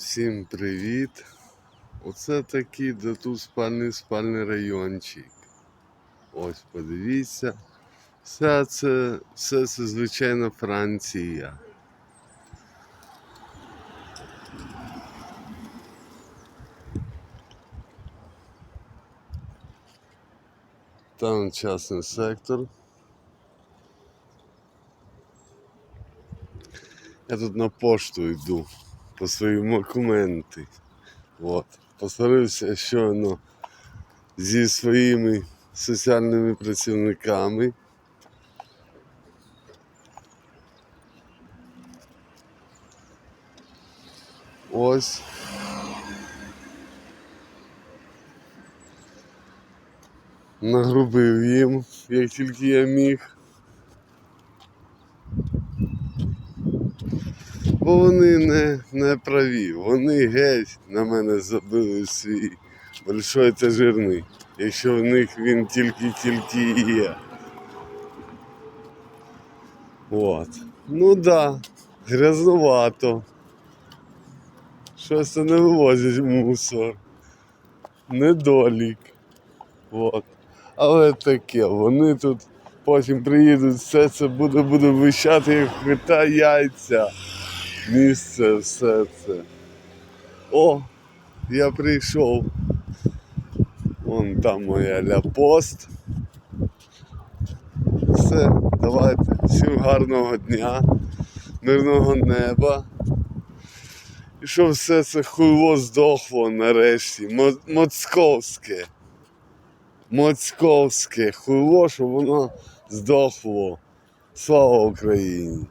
Всім привіт! Оце такий де тут спальний спальний райончик. Ось подивіться. Все це, все це звичайно Франція. Там частний сектор. Я тут на пошту йду по свої документи. От. Посварився щойно зі своїми соціальними працівниками. Ось. Нагрубив їм, як тільки я міг. Бо вони не, не праві, вони геть на мене забили свій большой та жирний, якщо в них він тільки-тільки є. От. Ну да, грязнувато. Щось не вивозять мусор. Недолік. От. Але таке, вони тут потім приїдуть, все це буде, буде вищати, як кота яйця. Місце, все це. О, я прийшов. Вон там моя ляпост. Все, давайте. Всім гарного дня, мирного неба. І щоб все це хуйло здохло нарешті. Моцковське. Моцковське хуйло, щоб воно здохло. Слава Україні!